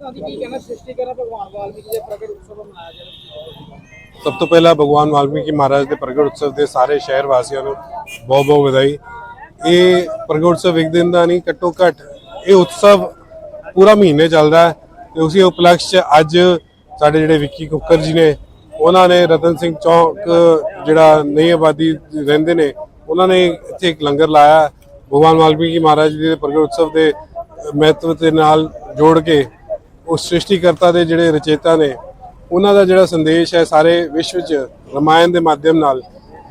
ਤਰ੍ਹਾਂ ਦੀ ਕੀ ਕਹਿਣਾ ਸ੍ਰਿਸ਼ਟੀ ਕਰਨਾ ਭਗਵਾਨ ਵਾਲਮੀਕੀ ਦੇ ਪ੍ਰਗਟ ਉਤਸਵ ਮਨਾਇਆ ਜਾ ਰਿਹਾ ਸਭ ਤੋਂ ਪਹਿਲਾਂ ਭਗਵਾਨ ਵਾਲਮੀਕੀ ਮਹਾਰਾਜ ਦੇ ਪ੍ਰਗਟ ਉਤਸਵ ਦੇ ਸਾਰੇ ਸ਼ਹਿਰ ਵਾਸੀਆਂ ਨੂੰ ਬਹੁਤ ਬਹੁਤ ਵਧਾਈ। ਇਹ ਪ੍ਰਗਟ ਉਤਸਵ ਇੱਕ ਦਿਨ ਦਾ ਨਹੀਂ, ਘੱਟੋ ਘੱਟ ਇਹ ਉਤਸਵ ਪੂਰਾ ਮਹੀਨੇ ਚੱਲਦਾ ਹੈ। ਤੇ ਉਸੇ ਉਪਲਕਸ਼ 'ਚ ਅੱਜ ਸਾਡੇ ਜਿਹੜੇ ਵਿੱਕੀ ਕੁੱਕਰ ਜੀ ਨੇ, ਉਹਨਾਂ ਨੇ ਰਤਨ ਸਿੰਘ ਚੌਕ ਜਿਹੜਾ ਨਈ ਆਬਾਦੀ ਰਹਿੰਦੇ ਨੇ, ਉਹਨਾਂ ਨੇ ਇੱਥੇ ਇੱਕ ਲੰਗਰ ਲਾਇਆ। ਭਗਵਾਨ ਵਾਲਮੀਕੀ ਮਹਾਰਾਜ ਜੀ ਦੇ ਪ੍ਰਗਟ ਉਤਸਵ ਦੇ ਮਹੱਤਵ ਦੇ ਨਾਲ ਜੋੜ ਕੇ ਉਸ ਸ੍ਰਿਸ਼ਟੀਕਰਤਾ ਦੇ ਜਿਹੜੇ ਰਚੇਤਾ ਨੇ ਉਹਨਾਂ ਦਾ ਜਿਹੜਾ ਸੰਦੇਸ਼ ਹੈ ਸਾਰੇ ਵਿਸ਼ਵ 'ਚ ਰਮਾਇਣ ਦੇ ਮਾਧਿਅਮ ਨਾਲ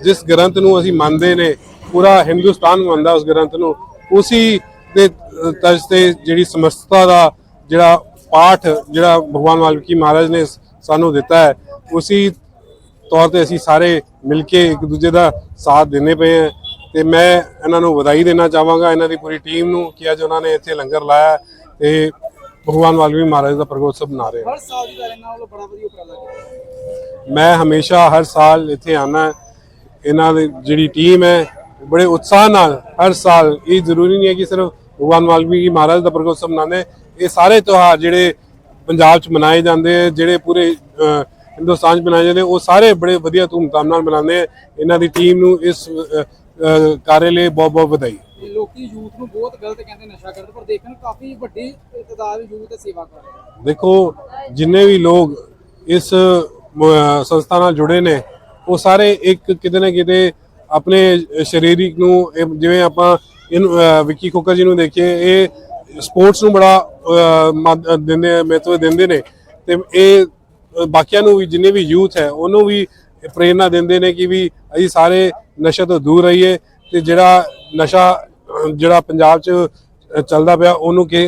ਜਿਸ ਗ੍ਰੰਥ ਨੂੰ ਅਸੀਂ ਮੰਨਦੇ ਨੇ ਪੂਰਾ ਹਿੰਦੁਸਤਾਨ ਮੰਨਦਾ ਉਸ ਗ੍ਰੰਥ ਨੂੰ ਉਸੇ ਦੇ ਅ, ਤਰਜ਼ ਤੇ ਜਿਹੜੀ ਸਮਸਤਾ ਦਾ ਜਿਹੜਾ ਪਾਠ ਜਿਹੜਾ ਭਗਵਾਨ ਵਾਲਮੀਕੀ ਮਹਾਰਾਜ ਨੇ ਸਾਨੂੰ ਦਿੱਤਾ ਹੈ ਉਸੇ ਤੌਰ ਤੇ ਅਸੀਂ ਸਾਰੇ ਮਿਲ ਕੇ ਇੱਕ ਦੂਜੇ ਦਾ ਸਾਥ ਦਿੰਦੇ ਪਏ ਹਾਂ। ਤੇ ਮੈਂ ਇਹਨਾਂ ਨੂੰ ਵਧਾਈ ਦੇਣਾ ਚਾਹਾਂਗਾ ਇਹਨਾਂ ਦੀ ਪੂਰੀ ਟੀਮ ਨੂੰ ਕਿ ਅੱਜ ਉਹਨਾਂ ਨੇ ਇੱਥੇ ਲੰਗਰ ਲਾਇਆ ਤੇ ਭਗਵਾਨ ਵਾਲਮੀਕੀ ਮਹਾਰਾਜ ਦਾ ਪ੍ਰਗੋਤਸਵ ਮਨਾ ਰਹੇ ਹਾਂ। ਹਰ ਸਾਲ ਦੀ ਤਰ੍ਹਾਂ ਇਹਨਾਂ ਵੱਲੋਂ ਬੜਾ ਵਧੀਆ ਉਪਰਾਲਾ ਕੀਤਾ ਮੈਂ ਹਮੇਸ਼ਾ ਹਰ ਸਾਲ ਇੱਥੇ ਆਣਾ ਇਹਨਾਂ ਦੀ ਜਿਹੜੀ ਟੀਮ ਹੈ ਬੜੇ ਉਤਸ਼ਾਹ ਨਾਲ ਹਰ ਸਾਲ ਇਹ ਜ਼ਰੂਰੀ ਨਹੀਂ ਹੈ ਕਿ ਸਿਰਫ ਭਗਵਾਨ ਵਾਲਮੀਕੀ ਮਹਾਰਾਜ ਦਾ ਪ੍ਰਗੋਤਸਵ ਮਨਾਉਂਦੇ ਇਹ ਸਾਰੇ ਤਿਉਹਾਰ ਜਿਹੜੇ ਪੰਜਾਬ 'ਚ ਮਨਾਏ ਜਾਂਦੇ ਜਿਹੜੇ ਪੂਰੇ ਹਿੰਦੁਸਤਾਨ 'ਚ ਮਨਾਏ ਜਾਂਦੇ ਉਹ ਸਾਰੇ ਬੜੇ ਵਧੀਆ ਧੂਮਧਾਮ ਨਾਲ ਮਨਾਉਂਦੇ ਇਹਨਾਂ ਦੀ ਟੀਮ ਨੂੰ ਇਸ ਕਾਰਜ ਲਈ ਬਹੁਤ ਬਹੁਤ ਵਧਾਈ। ਇਹ ਲੋਕੀ ਯੂਥ ਨੂੰ ਬਹੁਤ ਗਲਤ ਕਹਿੰਦੇ ਨਸ਼ਾ ਕਰਦੇ, ਪਰ ਦੇਖਣ ਕਾਫੀ ਵੱਡੀ ਤਦਾਦ ਯੂਥ ਸੇਵਾ ਕਰ ਰਿਹਾ ਦੇਖੋ, ਜਿੰਨੇ ਵੀ ਲੋਕ ਇਸ ਸੰਸਥਾ ਨਾਲ ਜੁੜੇ ਨੇ, ਉਹ ਸਾਰੇ ਇੱਕ ਕਿਤੇ ਨਾ ਕਿਤੇ ਆਪਣੇ ਸਰੀਰਿਕ ਨੂੰ ਜਿਵੇਂ ਆਪਾਂ ਇਹਨੂੰ ਵਿੱਕੀ ਖੋਕਰ ਜੀ ਨੂੰ ਦੇਖੀਏ, ਇਹ ਸਪੋਰਟਸ ਨੂੰ ਬੜਾ ਦਿੰਦੇ, ਮਹੱਤਵ ਦਿੰਦੇ ਨੇ। ਤੇ ਇਹ ਬਾਕੀਆਂ ਨੂੰ ਵੀ, ਜਿੰਨੇ ਵੀ ਯੂਥ ਹੈ, ਉਹਨੂੰ ਵੀ ਪ੍ਰੇਰਣਾ ਦਿੰਦੇ ਨੇ ਕਿ ਵੀ ਅਸੀਂ ਸਾਰੇ ਨਸ਼ੇ ਤੋਂ ਦੂਰ ਰਹੀਏ ਤੇ ਜਿਹੜਾ ਨਸ਼ਾ ਜਿਹੜਾ ਪੰਜਾਬ 'ਚ ਚੱਲਦਾ ਪਿਆ ਉਹਨੂੰ ਕਿ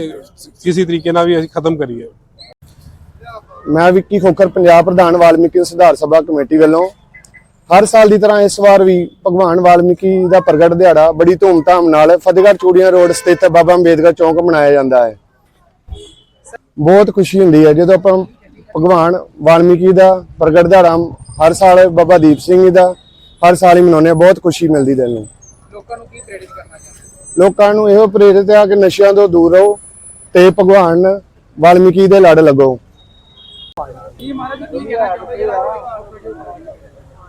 ਕਿਸੇ ਤਰੀਕੇ ਨਾਲ ਵੀ ਅਸੀਂ ਖਤਮ ਕਰੀਏ। ਮੈਂ ਵਿੱਕੀ ਖੋਖਰ ਪੰਜਾਬ ਪ੍ਰਧਾਨ ਵਾਲਮੀਕੀ ਸੁਧਾਰ ਸਭਾ ਕਮੇਟੀ ਵੱਲੋਂ ਹਰ ਸਾਲ ਦੀ ਤਰ੍ਹਾਂ ਇਸ ਵਾਰ ਵੀ ਭਗਵਾਨ ਵਾਲਮੀਕੀ ਦਾ ਪ੍ਰਗਟ ਦਿਹਾੜਾ ਬੜੀ ਧੂਮਧਾਮ ਨਾਲ ਫਤਿਹਗੜ੍ਹ ਚੂੜੀਆਂ ਰੋਡ ਸਥਿਤ ਬਾਬਾ ਅੰਬੇਦਕਰ ਚੌਂਕ ਮਨਾਇਆ ਜਾਂਦਾ ਹੈ। ਬਹੁਤ ਖੁਸ਼ੀ ਹੁੰਦੀ ਹੈ ਜਦੋਂ ਆਪਾਂ ਭਗਵਾਨ ਵਾਲਮੀਕੀ ਦਾ ਪ੍ਰਗਟ ਦਿਹਾੜਾ ਹਰ ਸਾਲ ਬਾਬਾ ਦੀਪ ਸਿੰਘ ਜੀ ਦਾ ਹਰ ਸਾਲ ਹੀ ਮਨਾਉਂਦੇ ਹਾਂ ਬਹੁਤ ਖੁਸ਼ੀ ਮਿਲਦੀ ਦਿਲ ਨੂੰ ਲੋਕਾਂ ਨੂੰ ਕੀ ਪ੍ਰੇਰਿਤ ਕਰਨਾ ਚਾਹੁੰਦੇ ਲੋਕਾਂ ਨੂੰ ਇਹੋ ਪ੍ਰੇਰਿਤ ਆ ਕਿ ਨਸ਼ਿਆਂ ਤੋਂ ਦੂਰ ਰਹੋ ਤੇ ਭਗਵਾਨ ਵਾਲਮੀਕੀ ਦੇ ਲੜ ਲੱਗੋ।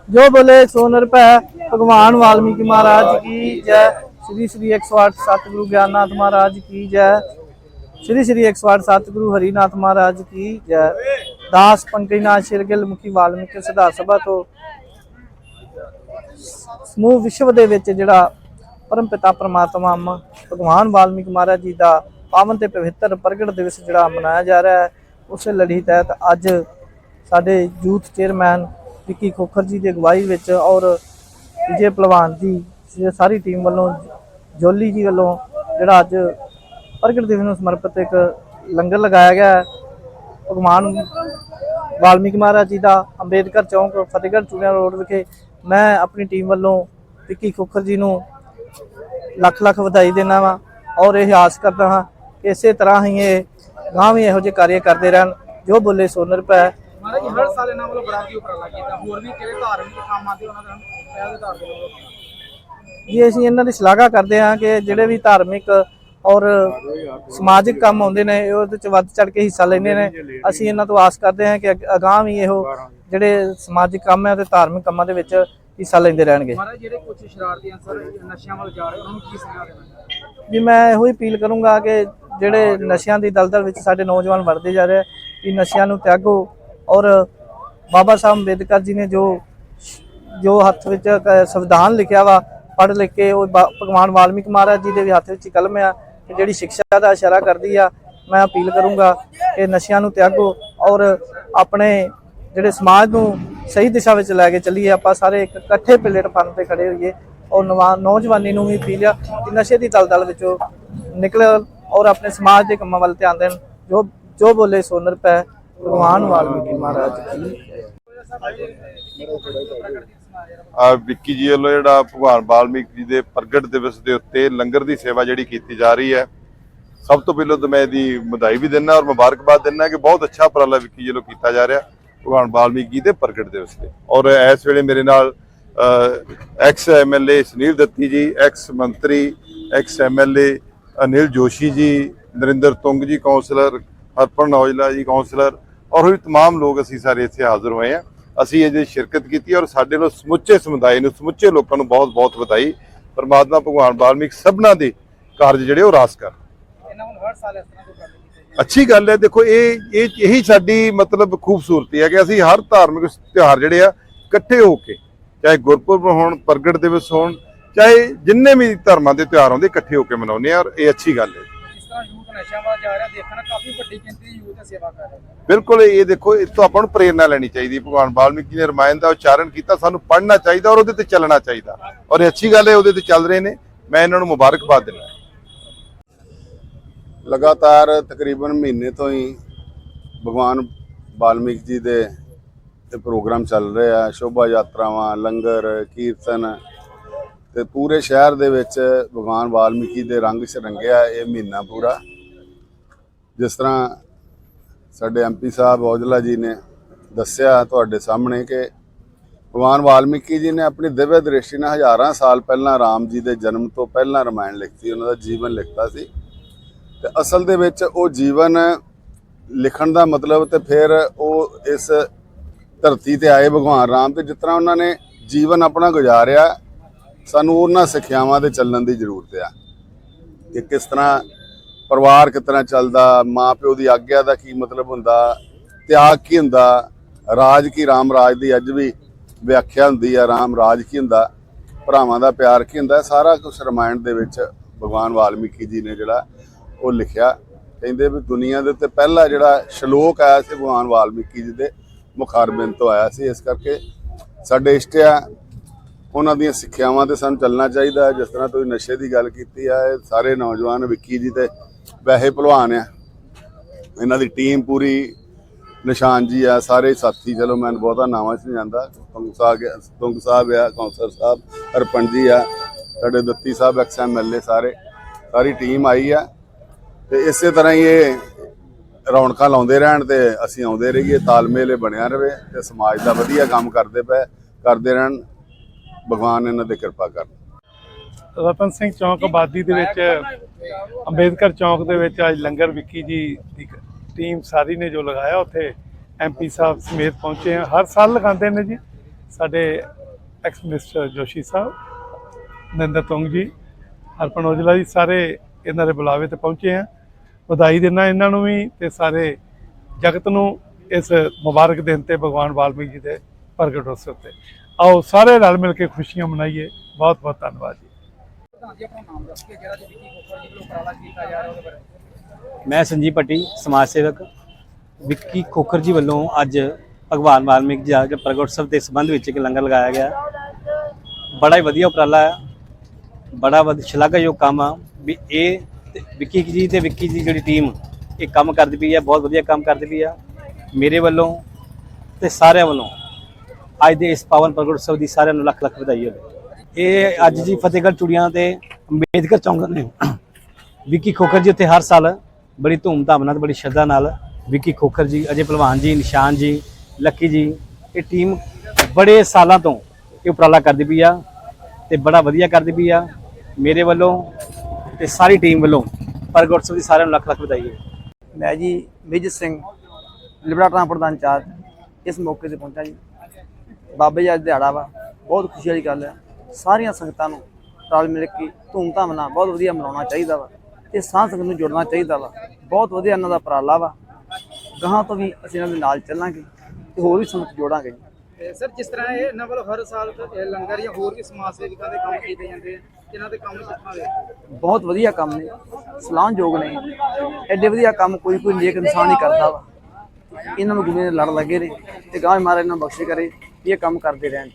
ਜੋ ਬੋਲੇ ਸੋਨਰ ਭੈ ਭਗਵਾਨ ਵਾਲਮੀਕੀ ਮਹਾਰਾਜ ਕੀ ਜੈ? ਸ੍ਰੀ ਸ੍ਰੀ 108 ਸਤਿਗੁਰੂ ਗਿਆਨਨਾਥ ਮਹਾਰਾਜ ਕੀ ਜੈ? ਸ੍ਰੀ ਸ੍ਰੀ 108 ਸਤਿਗੁਰੂ ਹਰੀਨਾਥ ਮਹਾਰਾਜ ਕੀ ਜੈ? ਦਾਸ ਪੰਕਜਨਾਥ ਸ਼ਿਰਗਿਲ ਮੁਖੀ ਵਾਲਮੀਕੀ ਸਿਧਾਰ ਸਭਾ ਤੋਂ ਸਮੂਹ ਵਿਸ਼ਵ ਦੇ ਵਿੱਚ ਜਿਹੜਾ ਪਰਮ ਪਿਤਾ ਪ੍ਰਮਾਤਮਾ ਅੰਮਾ ਭਗਵਾਨ ਵਾਲਮੀਕ ਮਹਾਰਾਜ ਜੀ ਦਾ ਪਾਵਨ ਤੇ ਪਵਿੱਤਰ ਪ੍ਰਗਟ ਦਿਵਸ ਜਿਹੜਾ ਮਨਾਇਆ ਜਾ ਰਿਹਾ ਹੈ, ਉਸੇ ਲੜੀ ਤਹਿਤ ਅੱਜ ਸਾਡੇ ਯੂਥ ਚੇਅਰਮੈਨ ਵਿੱਕੀ ਖੋਖਰ ਜੀ ਦੀ ਅਗਵਾਈ ਵਿੱਚ ਔਰ ਵਿਜੇ ਪਹਿਲਵਾਨ ਜੀ ਸਾਰੀ ਟੀਮ ਵੱਲੋਂ ਜੋਲੀ ਜੀ ਵੱਲੋਂ ਜਿਹੜਾ ਅੱਜ ਪ੍ਰਗਟ ਦਿਵਸ ਨੂੰ ਸਮਰਪਿਤ ਇੱਕ ਲੰਗਰ ਲਗਾਇਆ ਗਿਆ ਹੈ। ਭਗਵਾਨ ਵਾਲਮੀਕ ਮਹਾਰਾਜ ਜੀ ਦਾ ਅੰਬੇਦਕਰ ਚੌਂਕ, ਫਤਿਹਗੜ੍ਹ ਚੂੜੀਆਂ ਰੋਡ ਵਿਖੇ ਮੈਂ ਆਪਣੀ ਟੀਮ ਵੱਲੋਂ ਵਿੱਕੀ ਖੋਖਰ ਜੀ ਨੂੰ ਲੱਖ ਲੱਖ ਵਧਾਈ ਦੇਣਾ ਵਾ ਔਰ ਇਹ ਆਸ ਕਰਦਾ ਹਾਂ ਕਿ ਇਸੇ ਤਰ੍ਹਾਂ ਹੀ ਇਹ ਗਾਂ ਵੀ ਇਹੋ ਜਿਹੇ ਕਾਰਜ ਕਰਦੇ ਰਹਿਣ ਜੋ ਬੋਲੇ ਸੋਨਰ ਪੈ ਮਹਾਰਾਜ ਹਰ ਸਾਲ ਇਹਨਾਂ ਵੱਲੋਂ ਬੜਾ ਵਧੀਆ ਉਪਰਾਲਾ ਕੀਤਾ। ਹੋਰ ਵੀ ਕਿਹੜੇ ਧਾਰਮਿਕ ਕੰਮ ਆਉਂਦੇ ਉਹਨਾਂ ਦਾ ਪਹਿਲ ਦੇ ਧਾਰ ਦੇ ਵੱਲੋਂ ਜੀ ਅਸੀਂ ਇਹਨਾਂ ਦੀ ਸ਼ਲਾਘਾ ਕਰਦੇ ਹਾਂ ਕਿ ਜਿਹੜੇ ਵੀ ਧਾਰਮਿਕ ਔਰ ਸਮਾਜਿਕ ਕੰਮ ਆਉਂਦੇ ਨੇ ਉਹਦੇ ਚ ਵੱਧ ਚੜ ਕੇ ਹਿੱਸਾ ਲੈਂਦੇ ਨੇ। ਅਸੀਂ ਇਹਨਾਂ ਤੋਂ ਆਸ ਕਰਦੇ ਹਾਂ ਕਿ ਅਗ- ਅਗਾਂਹ ਵੀ ਇਹੋ ਜਿਹੜੇ ਸਮਾਜਿਕ ਕੰਮ ਹੈ ਤੇ ਧਾਰਮਿਕ ਕੰਮਾਂ ਦੇ ਵਿੱਚ ਹਿੱਸਾ ਲੈਂਦੇ ਰਹਿਣਗੇ। ਮਹਾਰਾਜ ਜਿਹੜੇ ਕੁਝ ਸ਼ਰਾਰਤੀ ਅਨਸਰ ਨਸ਼ਿਆਂ ਵੱਲ ਜਾ ਰਹੇ ਉਹਨਾਂ ਨੂੰ ਕੀ ਸੁਝਾਅ ਦੇਣਾ? ਵੀ ਮੈਂ ਇਹੋ ਹੀ ਅਪੀਲ ਕਰੂੰਗਾ ਕਿ ਜਿਹੜੇ ਨਸ਼ਿਆਂ ਦੀ ਦਲਦਲ ਵਿੱਚ ਸਾਡੇ ਨੌਜਵਾਨ ਵੜਦੇ ਜਾ ਰਹੇ ਆ, ਕਿ ਨਸ਼ਿਆਂ ਨੂੰ ਤਿਆਗੋ ਔਰ ਬਾਬਾ ਸਾਹਿਬ ਅੰਬੇਦਕਰ ਜੀ ਨੇ ਜੋ ਜੋ ਹੱਥ ਵਿੱਚ ਸੰਵਿਧਾਨ ਲਿਖਿਆ ਵਾ ਪੜ੍ਹ ਲਿਖ ਕੇ ਉਹ ਭਗਵਾਨ ਵਾਲਮੀਕ ਮਹਾਰਾਜ ਜੀ ਦੇ ਵੀ ਹੱਥ ਵਿੱਚ ਕਲਮ ਆ ਜਿਹੜੀ ਸਿੱਖਿਆ ਦਾ ਇਸ਼ਾਰਾ ਕਰਦੀ ਆ ਮੈਂ ਅਪੀਲ ਕਰੂੰਗਾ ਕਿ ਨਸ਼ਿਆਂ ਨੂੰ ਤਿਆਗੋ ਔਰ ਆਪਣੇ ਜਿਹੜੇ ਸਮਾਜ ਨੂੰ ਸਹੀ ਦਿਸ਼ਾ ਵਿੱਚ ਲੈ ਕੇ ਚੱਲੀਏ, ਆਪਾਂ ਸਾਰੇ ਇੱਕ ਇਕੱਠੇ ਪਲੇਟਫਾਰਮ ਤੇ ਖੜੇ ਹੋਈਏ ਔਰ ਨੌਜਵਾਨੀ ਨੂੰ ਵੀ ਅਪੀਲ ਆ ਕਿ ਨਸ਼ੇ ਦੀ ਦਲਦਲ ਵਿੱਚੋਂ ਨਿਕਲ ਔਰ ਆਪਣੇ ਸਮਾਜ ਦੇ ਕੰਮਾਂ ਵੱਲ ਧਿਆਨ ਦੇਣ, ਜੋ ਜੋ ਬੋਲੇ ਸੋਨਰ ਪੈ ਭਗਵਾਨ ਵਾਲਮੀਕੀ ਮਹਾਰਾਜ ਕੀ ਆ ਵਿੱਕੀ ਜੀ ਵੱਲੋਂ ਜਿਹੜਾ ਭਗਵਾਨ ਵਾਲਮੀਕ ਜੀ ਦੇ ਪ੍ਰਗਟ ਦਿਵਸ ਦੇ ਉੱਤੇ ਲੰਗਰ ਦੀ ਸੇਵਾ ਜਿਹੜੀ ਕੀਤੀ ਜਾ ਰਹੀ ਹੈ, ਸਭ ਤੋਂ ਪਹਿਲਾਂ ਤਾਂ ਮੈਂ ਇਹਦੀ ਵਧਾਈ ਵੀ ਦਿੰਦਾ ਔਰ ਮੁਬਾਰਕਬਾਦ ਦਿੰਦਾ ਕਿ ਬਹੁਤ ਅੱਛਾ ਉਪਰਾਲਾ ਵਿੱਕੀ ਜੀ ਵੱਲੋਂ ਕੀਤਾ ਜਾ ਰਿਹਾ। ਭਗਵਾਨ ਵਾਲਮੀਕ ਜੀ ਦੇ ਪ੍ਰਗਟ ਦਿਵਸ ਤੇ ਔਰ ਇਸ ਵੇਲੇ ਮੇਰੇ ਨਾਲ ਐਕਸ ਐਮਐਲਏ ਸੁਨੀਲ ਦੱਤੀ ਜੀ ਐਕਸ ਮੰਤਰੀ ਐਕਸ ਐਮਐਲਏ ਅਨਿਲ ਜੋਸ਼ੀ ਜੀ ਨਰਿੰਦਰ ਤੁੰਗ ਜੀ ਕਾਉਂਸਲਰ ਹਰਪਨ ਔਜਲਾ ਜੀ ਕਾਉਂਸਲਰ ਔਰ ਵੀ तमाम ਲੋਕ ਅਸੀਂ ਸਾਰੇ ਇੱਥੇ ਹਾਜ਼ਰ ਹੋਏ ਆ ਅਸੀਂ ਇਹਦੇ ਸ਼ਿਰਕਤ ਕੀਤੀ ਔਰ ਸਾਡੇ ਨੂੰ ਸਮੁੱਚੇ ਸਮੁਦਾਇ ਨੂੰ ਸਮੁੱਚੇ ਲੋਕਾਂ ਨੂੰ ਬਹੁਤ-ਬਹੁਤ ਵਧਾਈ ਪਰਮਾਤਮਾ ਭਗਵਾਨ ਵਾਲਮੀਕ ਸਭਨਾਂ ਦੇ ਕਾਰਜ ਜਿਹੜੇ ਉਹ ਰਾਸ ਕਰ ਇਹਨਾਂ ਨੂੰ ਹਰ ਸਾਲ ਇਸ ਤਰ੍ਹਾਂ ਦੇ ਉਪਰਾਲੇ ਕੀਤੇ ਜਾਂਦੇ ਅੱਛੀ ਗੱਲ ਹੈ ਦੇਖੋ ਇਹ ਇਹ ਇਹੀ ਸਾਡੀ ਮਤਲਬ ਖੂਬਸੂਰਤੀ ਹੈ ਕਿ ਅਸੀਂ ਹਰ ਧਾਰਮਿਕ ਤਿਉਹਾਰ ਜਿਹੜੇ ਆ ਇਕੱਠੇ ਹੋ ਕੇ ਚਾਹੇ ਗੁਰਪੁਰਬ ਹੋਣ ਪ੍ਰਗਟ ਦਿਵਸ ਹੋਣ ਚਾਹੇ ਜਿੰਨੇ ਵੀ ਧਰਮਾਂ ਦੇ ਤਿਉਹਾਰ ਹੁੰਦੇ ਇਕੱਠੇ ਹੋ ਕੇ ਮਨਾਉਂਦੇ ਆ ਔਰ ਇਹ ਅੱਛੀ ਗੱਲ ਹੈ। ਜਿਸ ਤਰ੍ਹਾਂ ਯੂਥ ਨਸ਼ਿਆਂ ਵੱਲ ਜਾ ਰਿਹਾ ਦੇਖਣਾ ਕਾਫੀ ਵੱਡੀ ਗਿਣਤੀ ਦੀ ਯੂਥ ਸੇਵਾ ਕਰ ਰਿਹਾ ਹੈ ਬਿਲਕੁਲ ਇਹ ਦੇਖੋ ਇਹ ਤੋਂ ਆਪਾਂ ਨੂੰ ਪ੍ਰੇਰਣਾ ਲੈਣੀ ਚਾਹੀਦੀ ਹੈ। ਭਗਵਾਨ ਵਾਲਮੀਕੀ ਨੇ ਰਮਾਇਣ ਦਾ ਉਚਾਰਨ ਕੀਤਾ ਸਾਨੂੰ ਪੜ੍ਹਨਾ ਚਾਹੀਦਾ ਔਰ ਉਹਦੇ ਤੇ ਚੱਲਣਾ ਚਾਹੀਦਾ। ਔਰ ਇਹ ਅੱਛੀ ਗੱਲ ਹੈ ਉਹਦੇ ਤੇ ਚੱਲ ਰਹੇ ਨੇ। ਮੈਂ ਇਹਨਾਂ ਨੂੰ ਮੁਬਾਰਕਬਾਦ ਦਿੰਦਾ। ਲਗਾਤਾਰ ਤਕਰੀਬਨ ਮਹੀਨੇ ਤੋਂ ਹੀ ਭਗਵਾਨ ਵਾਲਮੀਕ ਜੀ ਦੇ ਇਹ ਪ੍ਰੋਗਰਾਮ ਚੱਲ ਰਹੇ ਆ, ਸ਼ੋਭਾ ਯਾਤਰਾਵਾਂ, ਲੰਗਰ, ਕੀਰਤਨ ਤੇ ਪੂਰੇ ਸ਼ਹਿਰ ਦੇ ਵਿੱਚ ਭਗਵਾਨ ਵਾਲਮੀਕੀ ਦੇ ਰੰਗ 'ਚ ਇਹ ਮਹੀਨਾ ਪੂਰਾ। ਜਿਸ ਤਰ੍ਹਾਂ ਸਾਡੇ ਐਮਪੀ ਸਾਹਿਬ ਔਜਲਾ ਜੀ ਨੇ ਦੱਸਿਆ ਤੁਹਾਡੇ ਸਾਹਮਣੇ ਕਿ ਭਗਵਾਨ ਵਾਲਮੀਕੀ ਜੀ ਨੇ ਆਪਣੀ ਦਿਵਯ ਦ੍ਰਿਸ਼ਟੀ ਨਾਲ ਹਜ਼ਾਰਾਂ ਸਾਲ ਪਹਿਲਾਂ ਰਾਮ ਜੀ ਦੇ ਜਨਮ ਤੋਂ ਪਹਿਲਾਂ ਰਾਮਾਇਣ ਲਿਖਤੀ, ਉਹਨਾਂ ਦਾ ਜੀਵਨ ਲਿਖਤਾ ਸੀ। ਤੇ ਅਸਲ ਦੇ ਵਿੱਚ ਉਹ ਜੀਵਨ ਲਿਖਣ ਦਾ ਮਤਲਬ ਤੇ ਫਿਰ ਉਹ ਇਸ ਧਰਤੀ ਤੇ ਆਏ ਭਗਵਾਨ ਰਾਮ ਤੇ ਜਿਸ ਤਰ੍ਹਾਂ ਉਹਨਾਂ ਨੇ ਜੀਵਨ ਆਪਣਾ ਗੁਜ਼ਾਰਿਆ, ਸਾਨੂੰ ਉਹਨਾਂ ਸਿੱਖਿਆਵਾਂ ਦੇ ਚੱਲਣ ਦੀ ਜ਼ਰੂਰਤ ਆ। ਕਿ ਕਿਸ ਤਰ੍ਹਾਂ ਪਰਿਵਾਰ ਕਿਸ ਤਰ੍ਹਾਂ ਚੱਲਦਾ ਮਾਂ ਪਿਓ ਦੀ ਆਗਿਆ ਦਾ ਕੀ ਮਤਲਬ ਹੁੰਦਾ, ਤਿਆਗ ਕੀ ਹੁੰਦਾ, ਰਾਜ ਕੀ ਰਾਮ ਰਾਜ ਦੀ ਅੱਜ ਵੀ ਵਿਆਖਿਆ ਹੁੰਦੀ ਆ, ਰਾਮ ਰਾਜ ਕੀ ਹੁੰਦਾ, ਭਰਾਵਾਂ ਦਾ ਪਿਆਰ ਕੀ ਹੁੰਦਾ, ਸਾਰਾ ਕੁਝ ਰਮਾਇਣ ਦੇ ਵਿੱਚ ਭਗਵਾਨ ਵਾਲਮੀਕੀ ਜੀ ਨੇ ਜਿਹੜਾ ਉਹ ਲਿਖਿਆ, ਕਹਿੰਦੇ ਵੀ ਦੁਨੀਆ ਦੇ ਉੱਤੇ ਪਹਿਲਾ ਜਿਹੜਾ ਸ਼ਲੋਕ ਆਇਆ ਸੀ ਭਗਵਾਨ ਵਾਲਮੀਕੀ ਜੀ ਦੇ, ਮੁਖਾਰਬਿੰਦ ਤੋਂ ਆਇਆ ਸੀ, ਇਸ ਕਰਕੇ ਸਾਡੇ ਇਸ਼ਟ ਉਹਨਾਂ ਦੀਆਂ ਸਿੱਖਿਆਵਾਂ ਤੇ ਸਾਨੂੰ ਚੱਲਣਾ ਚਾਹੀਦਾ, ਜਿਸ ਤਰ੍ਹਾਂ ਤੁਸੀਂ ਨਸ਼ੇ ਦੀ ਗੱਲ ਕੀਤੀ ਆ, ਇਹ ਸਾਰੇ ਨੌਜਵਾਨ ਵਿੱਕੀ ਜੀ ਤੇ ਵੈਸੇ ਭਲਵਾਨ ਆ। ਇਹਨਾਂ ਦੀ ਟੀਮ ਪੂਰੀ ਨਿਸ਼ਾਨ ਜੀ ਆ, ਸਾਰੇ ਸਾਥੀ, ਚਲੋ ਮੈਂ ਬਹੁਤਾ ਨਾਵਾਂ 'ਚ ਨਹੀਂ ਜਾਂਦਾ, ਤੁੰਗ ਸਾਹਿਬ ਤੁੰਗ ਸਾਹਿਬ ਆ, ਕੌਂਸਲਰ ਸਾਹਿਬ ਅਰਪਣ ਜੀ ਆ, ਸਾਡੇ ਦੱਤੀ ਸਾਹਿਬ, ਐਕਸ ਐਮਐਲਏ ਸਾਰੇ, ਸਾਰੀ ਟੀਮ ਆਈ ਆ। ਤੇ ਇਸੇ ਤਰ੍ਹਾਂ ਹੀ ਇਹ ਰੌਣਕਾਂ ਲਾਉਂਦੇ ਰਹਿਣ ਤੇ ਅਸੀਂ ਆਉਂਦੇ ਰਹੀਏ, ਤਾਲਮੇਲ ਇਹ ਬਣਿਆ ਰਵੇ ਤੇ ਸਮਾਜ ਦਾ ਵਧੀਆ ਕੰਮ ਕਰਦੇ ਪਏ, ਕਰਦੇ ਰਹਿਣ। ਭਗਵਾਨ ਇਹਨਾਂ ਤੇ ਕਿਰਪਾ ਕਰਨ। ਰਤਨ ਸਿੰਘ ਚੌਂਕ ਆਬਾਦੀ ਦੇ ਵਿੱਚ, ਅੰਬੇਦਕਰ ਚੌਂਕ ਦੇ ਵਿੱਚ ਅੱਜ ਲੰਗਰ ਵਿੱਕੀ ਜੀ ਦੀ ਟੀਮ ਸਾਰੀ ਨੇ ਜੋ ਲਗਾਇਆ, ਉੱਥੇ ਐਮਪੀ ਸਾਹਿਬ ਸਮੇਤ ਪਹੁੰਚੇ ਆ ਹਰ ਸਾਲ ਲਗਾਉਂਦੇ ਨੇ ਜੀ। ਸਾਡੇ ਐਕਸ ਮਿਨਿਸਟਰ ਜੋਸ਼ੀ ਸਾਹਿਬ ਨਰਿੰਦਰ ਤੁੰਗ ਜੀ, ਹਰਪਨ ਔਜਲਾ ਜੀ ਸਾਰੇ ਇਹਨਾਂ ਦੇ ਬੁਲਾਵੇ ਤੇ ਪਹੁੰਚੇ ਆ ਵਧਾਈ ਦਿੰਦਾ ਇਹਨਾਂ ਨੂੰ ਵੀ ਤੇ ਸਾਰੇ ਜਗਤ ਨੂੰ ਇਸ ਮੁਬਾਰਕ ਦਿਨ ਤੇ ਭਗਵਾਨ ਵਾਲਮੀਕ ਜੀ ਦੇ ਪ੍ਰਗਟ ਉਤਸਵ ਤੇ। ਆਓ ਸਾਰੇ ਰਲ ਮਿਲ ਕੇ ਖੁਸ਼ੀਆਂ ਮਨਾਈਏ। ਬਹੁਤ ਬਹੁਤ ਧੰਨਵਾਦ ਜੀ। ਮੈਂ ਸੰਜੀਵ ਪੱਟੀ ਸਮਾਜ ਸੇਵਕ। ਵਿੱਕੀ ਖੋਖਰ ਜੀ ਵੱਲੋਂ ਅੱਜ ਭਗਵਾਨ ਵਾਲਮੀਕ ਜੀ ਦੇ ਪ੍ਰਗਟ ਉਤਸਵ ਦੇ ਸੰਬੰਧ ਵਿੱਚ ਇੱਕ ਲੰਗਰ ਲਗਾਇਆ ਗਿਆ। ਬੜਾ ਹੀ ਵਧੀਆ ਉਪਰਾਲਾ ਹੈ। ਬੜਾ ਵਧ ਸ਼ਲਾਘਾਯੋਗ ਕੰਮ ਆ ਵੀ ਇਹ ਤੇ ਵਿੱਕੀ ਜੀ ਤੇ ਵਿੱਕੀ ਦੀ ਜਿਹੜੀ ਟੀਮ ਇਹ ਕੰਮ ਕਰਦੀ ਪਈ ਆ, ਬਹੁਤ ਵਧੀਆ ਕੰਮ ਕਰਦੀ ਪਈ ਆ। ਮੇਰੇ ਵੱਲੋਂ ਤੇ ਸਾਰਿਆਂ ਵੱਲੋਂ ਅੱਜ ਦੇ ਇਸ ਪਾਵਨ ਪ੍ਰਗਟ ਉਤਸਵ ਦੀ ਸਾਰਿਆਂ ਨੂੰ ਲੱਖ ਲੱਖ ਵਧਾਈ ਹੋਵੇ। ਇਹ ਅੱਜ ਜੀ ਫਤਿਹਗੜ੍ਹ ਚੂੜੀਆਂ ਤੇ ਅੰਬੇਦਕਰ ਚੌਂਕ ਨੇ। ਵਿੱਕੀ ਖੋਖਰ ਜੀ ਉੱਥੇ ਹਰ ਸਾਲ ਬੜੀ ਧੂਮਧਾਮ ਨਾਲ ਬੜੀ ਸ਼ਰਧਾ ਨਾਲ ਵਿੱਕੀ ਖੋਖਰ ਜੀ, ਅਜੇ ਪਹਿਲਵਾਨ ਜੀ, ਨਿਸ਼ਾਨ ਜੀ, ਲੱਕੀ ਜੀ, ਇਹ ਟੀਮ ਬੜੇ ਸਾਲਾਂ ਤੋਂ ਇਹ ਉਪਰਾਲਾ ਕਰਦੀ ਪਈ ਆ ਤੇ ਬੜਾ ਵਧੀਆ ਕਰਦੀ ਪਈ ਆ। ਮੇਰੇ ਵੱਲੋਂ ਤੇ ਸਾਰੀ ਟੀਮ ਵੱਲੋਂ ਪ੍ਰਗਟ ਸਿੰਘ ਦੀ ਸਾਰਿਆਂ ਨੂੰ ਲੱਖ ਲੱਖ ਵਧਾਈ ਹੈ। ਮੈਂ ਜੀ ਮੇਜਰ ਸਿੰਘ, ਲਿਬੜਾ ਟਰਾਂਸਪੋਰਟ ਦਾ ਇੰਚਾਰਜ, ਇਸ ਮੌਕੇ ਤੇ ਪਹੁੰਚਾ ਜੀ। ਬਾਬੇ ਜੀ ਅੱਜ ਦਿਹਾੜਾ ਵਾ, ਬਹੁਤ ਖੁਸ਼ੀ ਵਾਲੀ ਗੱਲ ਹੈ ਸਾਰੀਆਂ ਸੰਗਤਾਂ ਨੂੰ ਰਲ ਮਿਲ ਕੇ ਧੂਮਧਾਮ ਨਾਲ ਬਹੁਤ ਵਧੀਆ ਮਨਾਉਣਾ ਚਾਹੀਦਾ ਵਾ ਤੇ ਸਾਧ ਸੰਗਤ ਨੂੰ ਜੁੜਨਾ ਚਾਹੀਦਾ ਵਾ। ਬਹੁਤ ਵਧੀਆ ਇਹਨਾਂ ਦਾ ਉਪਰਾਲਾ ਵਾ। ਗਾਹਾਂ ਤੋਂ ਵੀ ਅਸੀਂ ਇਹਨਾਂ ਦੇ ਨਾਲ ਚੱਲਾਂਗੇ ਤੇ ਹੋਰ ਵੀ ਸੰਗਤ ਜੋੜਾਂਗੇ ਸਰ, ਜਿਸ ਤਰ੍ਹਾਂ ਇਹ ਇਹਨਾਂ ਵੱਲੋਂ ਹਰ ਸਾਲ ਲੰਗਰ ਜਾਂ ਹੋਰ ਵੀ ਸਮਾਜ ਸੇਵਿਕਾਂ ਦੇ ਕੰਮ ਕੀਤੇ ਜਾਂਦੇ ਆ, ਇਹਨਾਂ ਦੇ ਕੰਮ ਕਿੱਥਾਂ ਦੇ ਬਹੁਤ ਵਧੀਆ ਕੰਮ ਨੇ ਸਲਾਹਯੋਗ ਨੇ, ਐਡੇ ਵਧੀਆ ਕੰਮ ਕੋਈ ਕੋਈ ਨੇਕ ਇਨਸਾਨ ਹੀ ਕਰਦਾ ਵਾ। ਇਹਨਾਂ ਨੂੰ ਗੁਰੂ ਦੇ ਲੜ ਲੱਗੇ ਨੇ ਤੇ ਗਾਹ ਮਹਾਰਾਜ ਇਹਨਾਂ ਬਖਸ਼ੇ ਕਰੇ, ਇਹ ਕੰਮ ਕਰਦੇ ਰਹਿਣ।